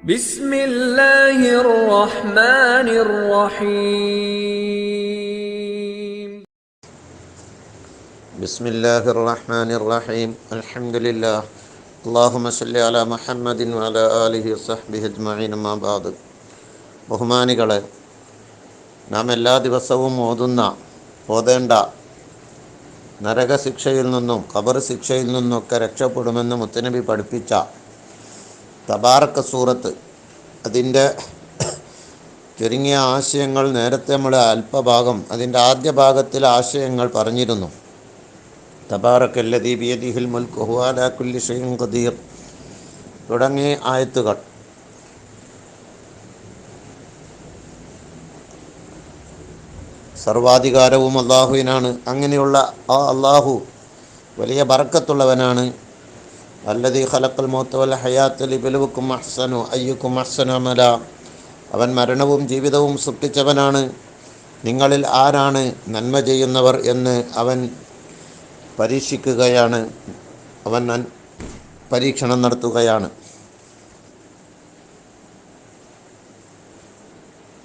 بسم الله الرحمن الرحيم بسم الله الرحمن الرحيم الحمد لله اللهم صل على محمد وعلى آله وصحبه أجمعين ما بعد ബഹുമാനികളെ നാം എല്ലാ ദിവസവും ഓതുന്ന ഓതേണ്ട നരകശിക്ഷയിൽ നിന്നും ഖബർ ശിക്ഷയിൽ നിന്നൊക്കെ രക്ഷപ്പെടുമെന്ന് മുത്തനബി പഠിപ്പിച്ച തബാറക്ക സൂറത്ത്. അതിന്റെ ചുരുങ്ങിയ ആശയങ്ങൾ നേരത്തെ നമ്മൾ അല്പഭാഗം അതിന്റെ ആദ്യ ഭാഗത്തിൽ ആശയങ്ങൾ പറഞ്ഞിരുന്നു. തബാറക്കല്ലദീ ബിയദിഹിൽ മുൽക്ക് ഹുവാല ഖദീർ. തുടങ്ങിയ ആയത്തുകൾ. സർവാധികാരവും അള്ളാഹുവിനാണ് അങ്ങനെയുള്ള ആ അള്ളാഹു വലിയ ബറക്കത്തുള്ളവനാണ്. അല്ലദീ ഖലക്കൽ മൗത്ത വൽ ഹയാത്ത് ലിബലുവുക്കും അഹ്സനു അയ്യുക്കും അഹ്സനു അമല അവൻ മരണവും ജീവിതവും സൃഷ്ടിച്ചവനാണ് നിങ്ങളിൽ ആരാണ് നന്മ ചെയ്യുന്നവർ എന്ന് അവൻ പരീക്ഷിക്കുകയാണ് അവൻ നൻ- പരീക്ഷണം നടത്തുകയാണ്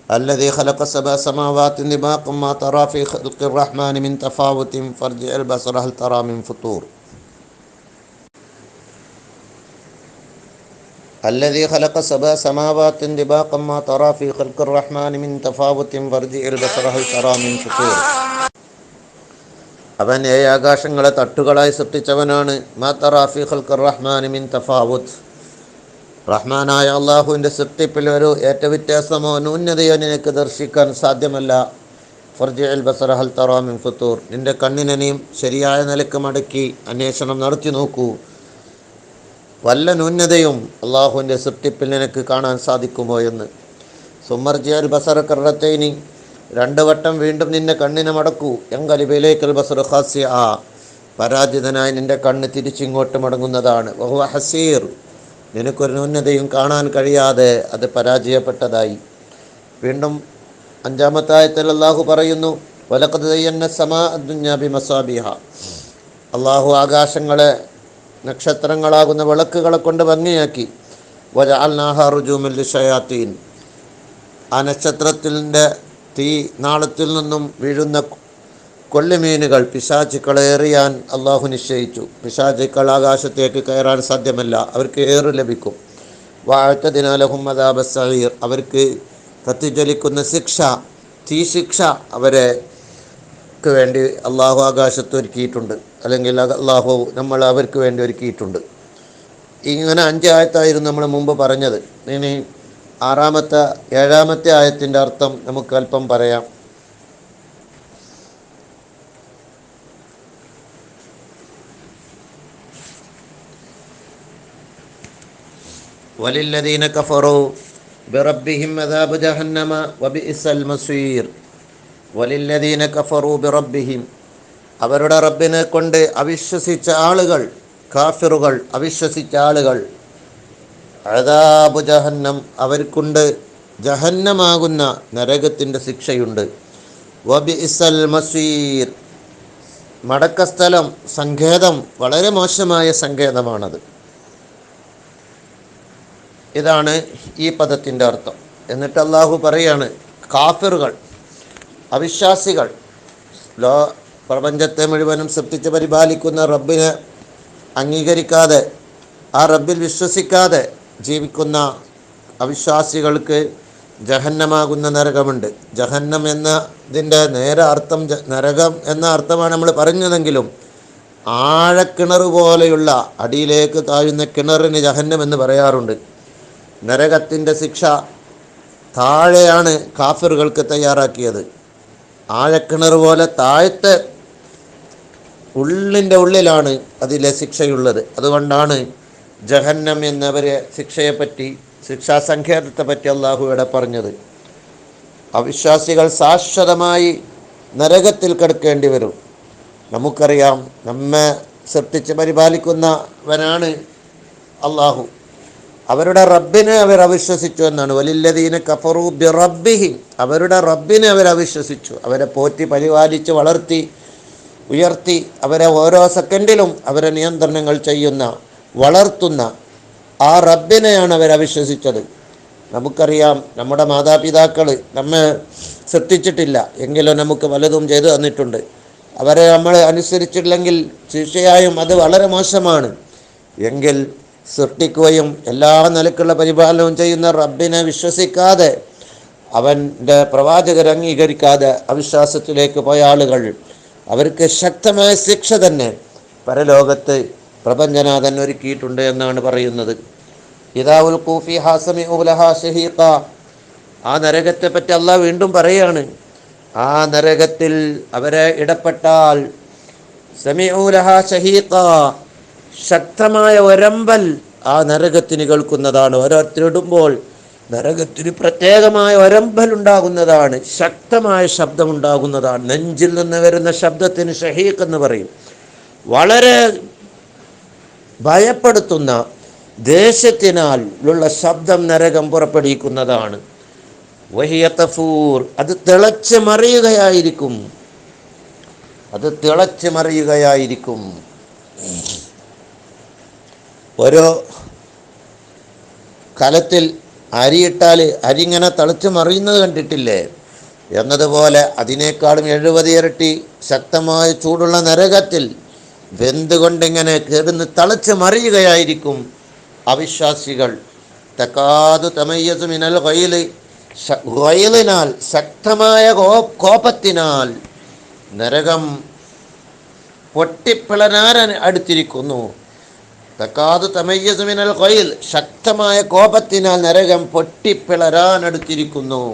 الذي خلق سبع سماوات طباقا ما ترى في خلق الرحمن من تفاوت فارجع البصر هل ترى من فطور الذي خلق سبع سماوات طباقا ما ترى في خلق الرحمن من تفاوت فارجع البصر هل ترى من فطور അവൻ ഏഴ് ആകാശങ്ങളെ തട്ടുകളായി സൃഷ്ടിച്ചവനാണ് മാ തറാഫി ഖൽഖർ റഹ്മാൻ മിൻ തഫാവുത്ത് റഹ്മാനായ അള്ളാഹുവിൻ്റെ സൃഷ്ടിപ്പിൽ ഒരു ഏറ്റവ്യത്യാസമോ ന്യൂനതയോ നിനക്ക് ദർശിക്കാൻ സാധ്യമല്ല ഫർജി അൽ ബസർ ഹൽ തറാമിൻ ഫുത്തൂർ നിന്റെ കണ്ണിനെയും ശരിയായ നിലക്ക് മടക്കി അന്വേഷണം നടത്തി നോക്കൂ വല്ല ന്യൂനതയും അള്ളാഹുവിന്റെ സൃഷ്ടിപ്പിൽ നിനക്ക് കാണാൻ സാധിക്കുമോ എന്ന്. സുമർജി അൽ ബസർ കറത്തേനി രണ്ട് വട്ടം വീണ്ടും നിന്റെ കണ്ണിനെ മടക്കൂ. എങ്കലിബിലേക്കൽ ബസർ ഹാസ്യ ആ പരാജിതനായി നിന്റെ കണ്ണ് തിരിച്ചിങ്ങോട്ട് മടങ്ങുന്നതാണ്. വഹുവ ഹസീർ നിനക്കൊരു ന്യൂനതയും കാണാൻ കഴിയാതെ അത് പരാജയപ്പെട്ടതായി. വീണ്ടും അഞ്ചാമത്തെ ആയത്തിൽ അള്ളാഹു പറയുന്നു വലക്കത് തയ്യന്ന സമാ ദുഞ്ഞാബി മസാബിഹ അള്ളാഹു ആകാശങ്ങളെ നക്ഷത്രങ്ങളാകുന്ന വിളക്കുകളെ കൊണ്ട് ഭംഗിയാക്കി. വജാൽനാഹറുജുമിൽ ഷയാത്തീൻ ആ നക്ഷത്രത്തിന്റെ തീ നാളത്തിൽ നിന്നും വീഴുന്ന കൊല്ലുമീനുകൾ പിശാചുക്കളെ എറിയാൻ അള്ളാഹു നിശ്ചയിച്ചു. പിശാചുക്കൾ ആകാശത്തേക്ക് കയറാൻ സാധ്യമല്ല അവർക്ക് ഏറ് ലഭിക്കും. വാഴ്ത്തതിനാലഹും അദാബ സഹീർ അവർക്ക് കത്തിജ്വലിക്കുന്ന ശിക്ഷ തീ ശിക്ഷ അവരെ വേണ്ടി അള്ളാഹു ആകാശത്ത് ഒരുക്കിയിട്ടുണ്ട്. അല്ലെങ്കിൽ അള്ളാഹു നമ്മൾ അവർക്ക് വേണ്ടി ഒരുക്കിയിട്ടുണ്ട്. ഇങ്ങനെ അഞ്ച് ആയത്തായിരുന്നു നമ്മൾ മുമ്പ് പറഞ്ഞത്. ഇനി ആറാമത്തെ ഏഴാമത്തെ ആയത്തിന്റെ അർത്ഥം നമുക്ക് അല്പം പറയാം. വലില്ലദീന കഫറോ ബിറബ്ബിഹിം അദാബ് ജഹന്നമ വബിഇസൽ മസീർ. വലില്ലദീന കഫറു ബിറബ്ബിഹിം അവരുടെ റബ്ബിനെ കൊണ്ട് അവിശ്വസിച്ച ആളുകൾ കാഫിറുകൾ അവിശ്വസിച്ച ആളുകൾ. അഴതാബു ജഹന്നം അവർക്കുണ്ട്. ജഹന്നമാകുന്ന നരകത്തിന്റെ ശിക്ഷയുണ്ട്. വബി ഇസൽ മസീർ. മടക്കസ്ഥലം സങ്കേതം വളരെ മോശമായ സങ്കേതമാണത്. ഇതാണ് ഈ പദത്തിന്റെ അർത്ഥം. എന്നിട്ട് അള്ളാഹു പറയാണ് കാഫിറുകൾ അവിശ്വാസികൾ ലോ പ്രപഞ്ചത്തെ മുഴുവനും സൃഷ്ടിച്ച് പരിപാലിക്കുന്ന റബ്ബിനെ അംഗീകരിക്കാതെ ആ റബ്ബിൽ വിശ്വസിക്കാതെ ജീവിക്കുന്ന അവിശ്വാസികൾക്ക് ജഹന്നമാകുന്ന നരകമുണ്ട്. ജഹന്നം എന്നതിന്റെ നേരെ അർത്ഥം നരകം എന്ന അർത്ഥമാണ് നമ്മൾ പറഞ്ഞതെങ്കിലും ആഴക്കിണർ പോലെയുള്ള അടിയിലേക്ക് താഴുന്ന കിണറിന് ജഹന്നം എന്ന് പറയാറുണ്ട്. നരകത്തിന്റെ ശിക്ഷ താഴെയാണ് കാഫിറുകൾക്ക് തയ്യാറാക്കിയത്. ആഴക്കിണർ പോലെ താഴത്തെ ഉള്ളിന്റെ ഉള്ളിലാണ് അതിലെ ശിക്ഷയുള്ളത്. അതുകൊണ്ടാണ് ജഹന്നം എന്നവരെ ശിക്ഷയെപ്പറ്റി ശിക്ഷാസങ്കേതത്തെ പറ്റി അള്ളാഹു ഇവിടെ പറഞ്ഞത്. അവിശ്വാസികൾ ശാശ്വതമായി നരകത്തിൽ കിടക്കേണ്ടി വരും. നമുക്കറിയാം നമ്മെ സൃഷ്ടിച്ച് പരിപാലിക്കുന്നവനാണ് അള്ളാഹു അവരുടെ റബ്ബിനെ അവർ അവിശ്വസിച്ചു എന്നാണ്. വലില്ലതീന കഫറു ബി റബ്ബിഹിം അവരുടെ റബ്ബിനെ അവർ അവിശ്വസിച്ചു. അവരെ പോറ്റി പരിപാലിച്ച് വളർത്തി ഉയർത്തി അവരെ ഓരോ സെക്കൻഡിലും അവരെ നിയന്ത്രണങ്ങൾ ചെയ്യുന്ന വളർത്തുന്ന ആ റബ്ബിനെയാണ് അവർ അവിശ്വസിച്ചത്. നമുക്കറിയാം നമ്മുടെ മാതാപിതാക്കൾ നമ്മെ ശ്രദ്ധിച്ചിട്ടില്ല എങ്കിലും നമുക്ക് പലതും ചെയ്തു തന്നിട്ടുണ്ട്. അവരെ നമ്മൾ അനുസരിച്ചിട്ടില്ലെങ്കിൽ തീർച്ചയായും അത് വളരെ മോശമാണ്. എങ്കിൽ സൃഷ്ടിക്കുകയും എല്ലാ നിലക്കുള്ള പരിപാലനവും ചെയ്യുന്ന റബ്ബിനെ വിശ്വസിക്കാതെ അവന്റെ പ്രവാചകർ അംഗീകരിക്കാതെ അവിശ്വാസത്തിലേക്ക് പോയ ആളുകൾ അവർക്ക് ശക്തമായ ശിക്ഷ തന്നെ. പരലോകത്ത് പ്രപഞ്ചനാഥൻ ഒരുക്കിയിട്ടുണ്ട് എന്നാണ് പറയുന്നത്. ഇതാവുൽ കൂഫി ഹാസമി ഉലഹ ഷഹീഖ ആ നരകത്തെ പറ്റി അള്ളാഹ് വീണ്ടും പറയാണ്. ആ നരകത്തിൽ അവരെ ഇടപെട്ടാൽ സമീഉലഹ ഷഹീഖ ശക്തമായ ഒരമ്പൽ ആ നരകത്തിന് കേൾക്കുന്നതാണ്. ഓരോരുത്തരിടുമ്പോൾ നരകത്തിന് പ്രത്യേകമായ ഒരമ്പലുണ്ടാകുന്നതാണ് ശക്തമായ ശബ്ദമുണ്ടാകുന്നതാണ്. നെഞ്ചിൽ നിന്ന് വരുന്ന ശബ്ദത്തിന് ഷഹീഖ് എന്ന് പറയും. വളരെ ഭയപ്പെടുത്തുന്ന ദേശത്തിനാൽ ഉള്ള ശബ്ദം നരകം പുറപ്പെടുവിക്കുന്നതാണ്. വഹിയ തഫൂർ അത് തിളച്ച് മറിയുകയായിരിക്കും. അത് തിളച്ച് മറിയുകയായിരിക്കും. ഓരോ കലത്തിൽ അരിയിട്ടാൽ അരി ഇങ്ങനെ തിളച്ച് മറിയുന്നത് കണ്ടിട്ടില്ലേ? എന്നതുപോലെ അതിനേക്കാളും എഴുപത് ഇരട്ടി ശക്തമായ ചൂടുള്ള നരകത്തിൽ വെന്തുകൊണ്ടിങ്ങനെ കയറുന്ന് തിളച്ച് മറിയുകയായിരിക്കും അവിശ്വാസികൾ. തക്കാതു തമയ്യസു മിനൽ കൊയിൽ കൊയിലിനാൽ ശക്തമായ കോപത്തിനാൽ നരകം പൊട്ടിപ്പിളരാൻ അടുത്തിരിക്കുന്നു. തക്കാതു തമയ്യസുമിനൽ കൊയിൽ ശക്തമായ കോപത്തിനാൽ നരകം പൊട്ടിപ്പിളരാനടുത്തിരിക്കുന്നു.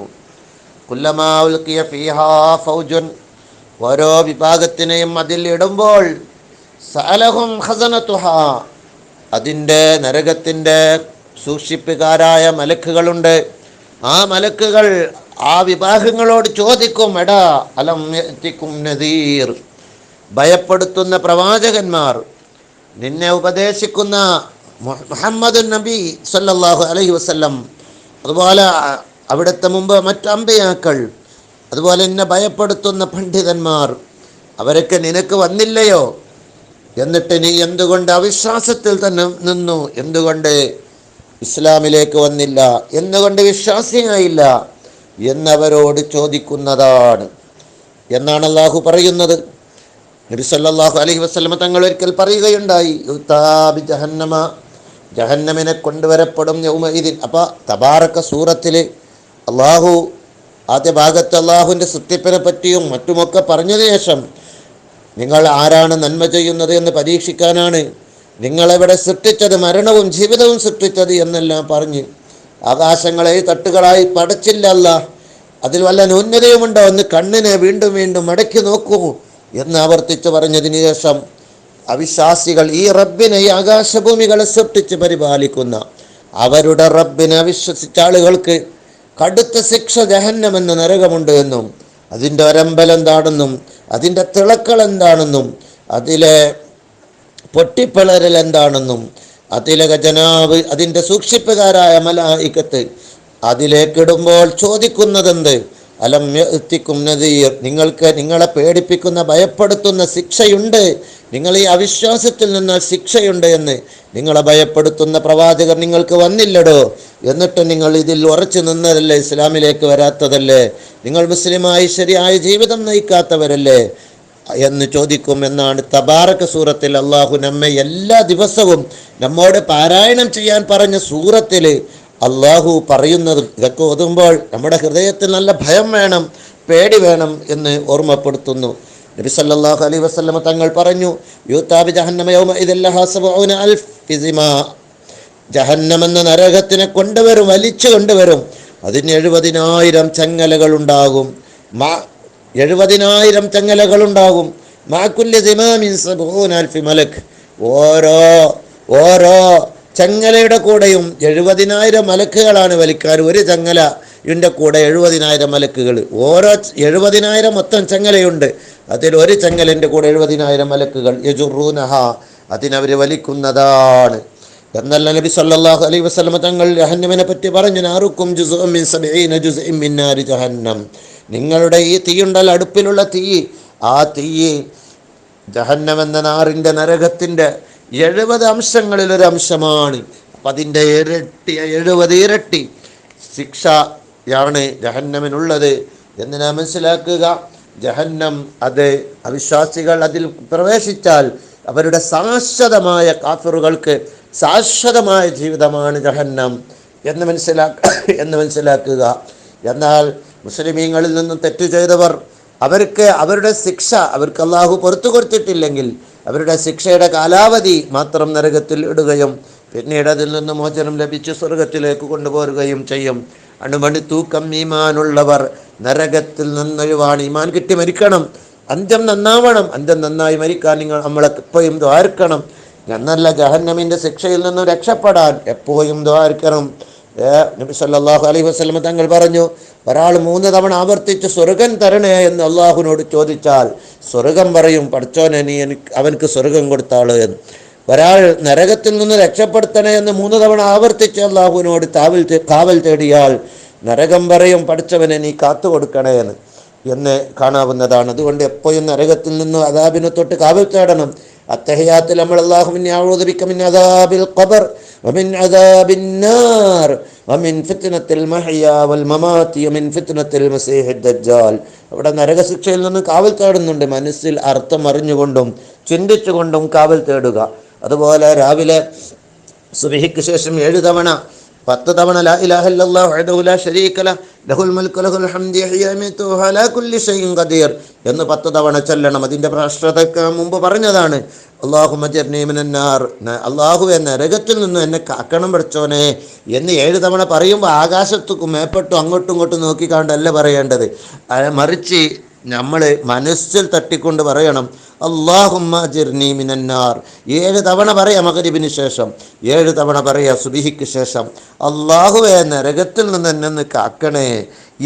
കുല്ലമാ ഉൽക്കിയ ഫീഹാ ഫൗജുൻ ഓരോ വിഭാഗത്തിനെയും അതിൽ ഇടുമ്പോൾ സലഹും ഹസനത്തുഹ അതിന്റെ നരകത്തിന്റെ സൂക്ഷിപ്പുകാരായ മലക്കുകളുണ്ട്. ആ മലക്കുകൾ ആ വിഭാഗങ്ങളോട് ചോദിക്കും എടാ അലം എത്തിക്കും നദീർ? ഭയപ്പെടുത്തുന്ന പ്രവാചകന്മാർ നിന്നെ ഉപദേശിക്കുന്ന മുഹ- മുഹമ്മദ് നബി സല്ലാഹു അലൈഹി വസല്ലം അതുപോലെ അവിടുത്തെ മുമ്പ് മറ്റ് അമ്പയാക്കൾ അതുപോലെ എന്നെ ഭയപ്പെടുത്തുന്ന പണ്ഡിതന്മാർ അവരൊക്കെ നിനക്ക് വന്നില്ലയോ? എന്നിട്ട് നീ എന്തുകൊണ്ട് അവിശ്വാസത്തിൽ തന്നെ നിന്നു? എന്തുകൊണ്ട് ഇസ്ലാമിലേക്ക് വന്നില്ല? എന്തുകൊണ്ട് വിശ്വാസിയായില്ല? എന്നവരോട് ചോദിക്കുന്നതാണ്. എന്നാണ് അള്ളാഹു പറയുന്നത്. നബി സല്ലല്ലാഹു അലൈഹി വസല്ലമ തങ്ങൾ ഒരിക്കൽ പറയുകയുണ്ടായി ജഹന്നമ. ജഹന്നമിനെ കൊണ്ടുവരപ്പെടും യൗമഇദിൻ. അപ്പോൾ തബാറക്ക സൂറത്തിൽ അള്ളാഹു ആദ്യ ഭാഗത്ത് അള്ളാഹുവിന്റെ സൃഷ്ടിപ്പിനെ പറ്റിയും മറ്റുമൊക്കെ പറഞ്ഞതിന് ശേഷം നിങ്ങൾ ആരാണ് നന്മ ചെയ്യുന്നത് എന്ന് പരീക്ഷിക്കാനാണ് നിങ്ങളെവിടെ സൃഷ്ടിച്ചത് മരണവും ജീവിതവും സൃഷ്ടിച്ചത് എന്നെല്ലാം പറഞ്ഞ് ആകാശങ്ങളെ തട്ടുകളായി പടച്ചില്ല അല്ല അതിൽ വല്ല ന്യൂനതയുമുണ്ടോ എന്ന് കണ്ണിനെ വീണ്ടും വീണ്ടും മടക്കി നോക്കൂ. എന്ന് ആവർത്തിച്ചു പറഞ്ഞതിന് ശേഷം അവിശ്വാസികൾ ഈ റബ്ബിനെ ഈ ആകാശഭൂമികളെ സൃഷ്ടിച്ച് പരിപാലിക്കുന്ന അവരുടെ റബ്ബിനെ അവിശ്വസിച്ച ആളുകൾക്ക് കടുത്ത ശിക്ഷ ജഹന്നമെന്ന നരകമുണ്ട് എന്നും അതിന്റെ ഒരമ്പലെന്താണെന്നും അതിന്റെ തിളക്കൾ എന്താണെന്നും അതിലെ പൊട്ടിപ്പിളരൽ എന്താണെന്നും അതിലെ ഖജനാവ് അതിന്റെ സൂക്ഷിപ്പുകാരായ മലായിക്കത്ത് അതിലേക്കിടുമ്പോൾ ചോദിക്കുന്നതെന്ത്? അലം നദീർ. നിങ്ങൾക്ക് നിങ്ങളെ പേടിപ്പിക്കുന്ന ഭയപ്പെടുത്തുന്ന ശിക്ഷയുണ്ട്. നിങ്ങൾ ഈ അവിശ്വാസത്തിൽ നിന്ന് ശിക്ഷയുണ്ട് എന്ന്. നിങ്ങളെ ഭയപ്പെടുത്തുന്ന പ്രവാചകർ നിങ്ങൾക്ക് വന്നില്ലടോ. എന്നിട്ട് നിങ്ങൾ ഇതിൽ ഉറച്ചു നിന്നതല്ലേ ഇസ്ലാമിലേക്ക് വരാത്തതല്ലേ? നിങ്ങൾ മുസ്ലിമായി ശരിയായ ജീവിതം നയിക്കാത്തവരല്ലേ? എന്ന് ചോദിക്കും എന്നാണ് തബാറക സൂറത്തിൽ അള്ളാഹു നമ്മെ എല്ലാ ദിവസവും നമ്മോട് പാരായണം ചെയ്യാൻ പറഞ്ഞ സൂറത്തിൽ അള്ളാഹു പറയുന്നതും ഇതൊക്കെ ഓതുമ്പോൾ നമ്മുടെ ഹൃദയത്തിൽ നല്ല ഭയം വേണം പേടി വേണം എന്ന് ഓർമ്മപ്പെടുത്തുന്നു. നബി സല്ലല്ലാഹു അലൈഹി വസല്ലമ തങ്ങൾ പറഞ്ഞു ജഹന്നമെന്ന അൽഫ് ഫിസിമാ ജഹന്നം എന്ന നരകത്തിനെ കൊണ്ടുവരും വലിച്ചു കൊണ്ടുവരും. അതിന് എഴുപതിനായിരം ചങ്ങലകൾ ഉണ്ടാകും. മാ എഴുപതിനായിരം ചങ്ങലകൾ ഉണ്ടാകും. മാക്കുല്യ ദിമാമിൻ സബൂന അൽഫി മലക്. ഓരോ ഓരോ ചങ്ങലയുടെ കൂടെയും എഴുപതിനായിരം മലക്കുകളാണ് വലിക്കാൻ. ഒരു ചങ്ങല ഇതിന്റെ കൂടെ എഴുപതിനായിരം മലക്കുകൾ ഓരോ എഴുപതിനായിരം മൊത്തം ചങ്ങലയുണ്ട്. അതിൽ ഒരു ചങ്ങലിന്റെ കൂടെ എഴുപതിനായിരം മലക്കുകൾ യജുറൂനഹ അതിനവർ വലിക്കുന്നതാണ്. എന്നല്ല നബി സല്ലാഹു അലൈ വസ്ലമ തങ്ങൾ ജഹന്നമിനെ പറ്റി പറഞ്ഞു നാറുക്കും ജഹന്നം. നിങ്ങളുടെ ഈ തീയുണ്ടല്ലോ അടുപ്പിലുള്ള തീ. ആ തീ ജഹന്നം എന്ന നാറിന്റെ നരകത്തിന്റെ എഴുപത് അംശങ്ങളിൽ ഒരു അംശമാണ്. അപ്പം അതിന്റെ ഇരട്ടി എഴുപത് ഇരട്ടി ശിക്ഷയാണ് ജഹന്നമിനുള്ളത് എന്ന് നാം മനസ്സിലാക്കുക. ജഹന്നം അത് അവിശ്വാസികൾ അതിൽ പ്രവേശിച്ചാൽ അവരുടെ ശാശ്വതമായ കാഫറുകൾക്ക് ശാശ്വതമായ ജീവിതമാണ് ജഹന്നം എന്ന് മനസ്സിലാക്ക എന്ന് മനസ്സിലാക്കുക. എന്നാൽ മുസ്ലിമീങ്ങളിൽ നിന്നും തെറ്റ് ചെയ്തവർ അവർക്ക് അവരുടെ ശിക്ഷ അവർക്ക് അള്ളാഹു പുറത്തു കൊടുത്തിട്ടില്ലെങ്കിൽ അവരുടെ ശിക്ഷയുടെ കാലാവധി മാത്രം നരകത്തിൽ ഇടുകയും പിന്നീട് അതിൽ നിന്ന് മോചനം ലഭിച്ച് സ്വർഗത്തിലേക്ക് കൊണ്ടുപോരുകയും ചെയ്യും. അണുമണി തൂക്കം ഈമാനുള്ളവർ നരകത്തിൽ നിന്നൊഴിവാണ് ഈമാൻ കിട്ടി മരിക്കണം. അന്ത്യം നന്നാവണം. അന്ത്യം നന്നായി മരിക്കാൻ നിങ്ങൾ നമ്മളെ എപ്പോഴും ദ്വാർക്കണം എന്നല്ല ജഹന്നമിന്റെ ശിക്ഷയിൽ നിന്നും രക്ഷപ്പെടാൻ എപ്പോഴും ദ്വാർക്കണം നബി സല്ലല്ലാഹു അലൈഹി വസ്ലമ തങ്ങൾ പറഞ്ഞു ഒരാൾ മൂന്ന് തവണ ആവർത്തിച്ച് സ്വർഗം തരണേ എന്ന് അള്ളാഹുവിനോട് ചോദിച്ചാൽ സ്വർഗം പറയും പഠിച്ചോനെ നീ എനിക്ക് അവനക്ക് സ്വർഗം കൊടുത്താൾ എന്ന്. ഒരാൾ നരകത്തിൽ നിന്ന് രക്ഷപ്പെടുത്തണേ എന്ന് മൂന്ന് തവണ ആവർത്തിച്ച് അള്ളാഹുവിനോട് താവൽ കാവൽ തേടിയാൽ നരകം പറയും പഠിച്ചവനെ നീ കാത്തു കൊടുക്കണേ എന്ന്. എന്ന് കാണാവുന്നതാണ്. അതുകൊണ്ട് എപ്പോഴും നരകത്തിൽ നിന്ന് അതാബിനെ തൊട്ട് കാവൽ തേടണം. അത്തഹയാത്തിൽ നമ്മൾ അള്ളാഹുവിനെ ആവോദരിക്കും അതാബിൽ ഖബർ അതാബിന്നാർ അമിൻ ഫിത്തനത്തിൽ മഹയ്യാവൽ മമാത്തി അമിൻ ഫിത്തനത്തിൽ മസീഹ് ദജ്ജാൽ അവിടെ നരകശിക്ഷയിൽ നിന്ന് കാവൽ തേടുന്നുണ്ട്. മനസ്സിൽ അർത്ഥം അറിഞ്ഞുകൊണ്ടും ചിന്തിച്ചുകൊണ്ടും കാവൽ തേടുക. അതുപോലെ രാവിലെ സുബിഹിക്ക് ശേഷം ഏഴ് തവണ പത്ത് തവണ ലാ ഇലാഹല്ല ഷരീഖല ലഹുൽ മുൽക്കു ലഹുൽ ഹംദി യഹ്യ ഹലാ കുല്ലി ഷൈഇൻ ഖദീർ എന്ന് പത്ത് തവണ ചൊല്ലണം. അതിന്റെ പ്രാശ്രതക്ക് മുമ്പ് പറഞ്ഞതാണ്. അള്ളാഹു മജർനീമിനാർ അള്ളാഹുവെ നരകത്തിൽ നിന്ന് എന്നെ കാക്കണം പഠിച്ചോനെ എന്ന് ഏഴ് തവണ പറയുമ്പോൾ ആകാശത്തുക്കും മേപ്പെട്ടു അങ്ങോട്ടും ഇങ്ങോട്ടും നോക്കിക്കാണ്ടല്ല പറയേണ്ടത്. മറിച്ച് നമ്മൾ മനസ്സിൽ തട്ടിക്കൊണ്ട് പറയണം. അള്ളാഹുമ്മ മിനന്നാർ. ഏഴ് തവണ പറയാം മകരിബിന് ശേഷം. ഏഴ് തവണ പറയാം സുബിഹിക്ക് ശേഷം. അള്ളാഹുവെ നരകത്തിൽ നിന്ന് എന്നെ ഒന്ന് കാക്കണേ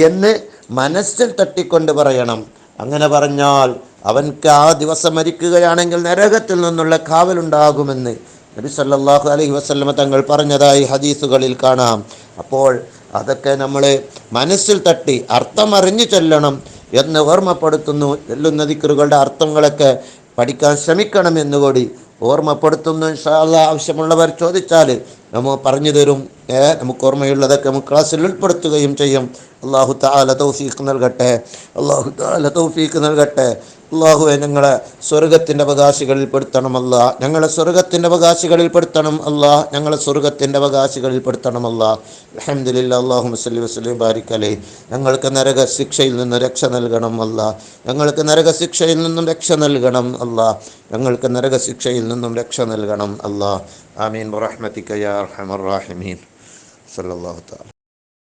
എന്ന് മനസ്സിൽ തട്ടിക്കൊണ്ട് പറയണം. അങ്ങനെ പറഞ്ഞാൽ അവൻക്ക് ആ ദിവസം മരിക്കുകയാണെങ്കിൽ നരകത്തിൽ നിന്നുള്ള കാവലുണ്ടാകുമെന്ന് നബി സല്ലാഹു അലൈഹി വസല്ലമ തങ്ങൾ പറഞ്ഞതായി ഹദീസുകളിൽ കാണാം. അപ്പോൾ അതൊക്കെ നമ്മൾ മനസ്സിൽ തട്ടി അർത്ഥം അറിഞ്ഞു ചെല്ലണം. എന്ന് ഓർമ്മപ്പെടുത്തുന്നു. ചെല്ലുന്ന ദിക്കറുകളുടെ അർത്ഥങ്ങളൊക്കെ പഠിക്കാൻ ശ്രമിക്കണം കൂടി ഓർമ്മപ്പെടുത്തുന്നു. ഇൻഷാ അള്ളാ ആവശ്യമുള്ളവർ ചോദിച്ചാൽ നമ്മൾ പറഞ്ഞു തരും. ഏ, നമുക്ക് ഓർമ്മയുള്ളതൊക്കെ നമുക്ക് ക്ലാസ്സിൽ ഉൾപ്പെടുത്തുകയും ചെയ്യും. അള്ളാഹു താല തൗഫീഖ് നൽകട്ടെ. അള്ളാഹു താല തൗഫീഖ് നൽകട്ടെ. അള്ളാഹുവെ ഞങ്ങളെ സ്വർഗത്തിന്റെ അവകാശികളിൽ പെടുത്തണമല്ല ഞങ്ങളെ സ്വർഗത്തിന്റെ അവകാശികളിൽ പെടുത്തണം അല്ലാ. ഞങ്ങളെ സ്വർഗത്തിന്റെ അവകാശികളിൽ പെടുത്തണമല്ല അലഹമില്ല അള്ളാഹു വസ്ലി വസ്ലിം ബാരിക്കലേ ഞങ്ങൾക്ക് നരക ശിക്ഷയിൽ നിന്ന് രക്ഷ നൽകണം അല്ല. ഞങ്ങൾക്ക് നരക ശിക്ഷയിൽ നിന്നും രക്ഷ നൽകണം അല്ല. ഞങ്ങൾക്ക് നരക ശിക്ഷയിൽ നിന്നും രക്ഷ നൽകണം അല്ലാ. ആമീൻ. റഹ്മത്തിക്കയാ റഹമർ റാഹിമീൻ. സല്ലല്ലാഹു തആല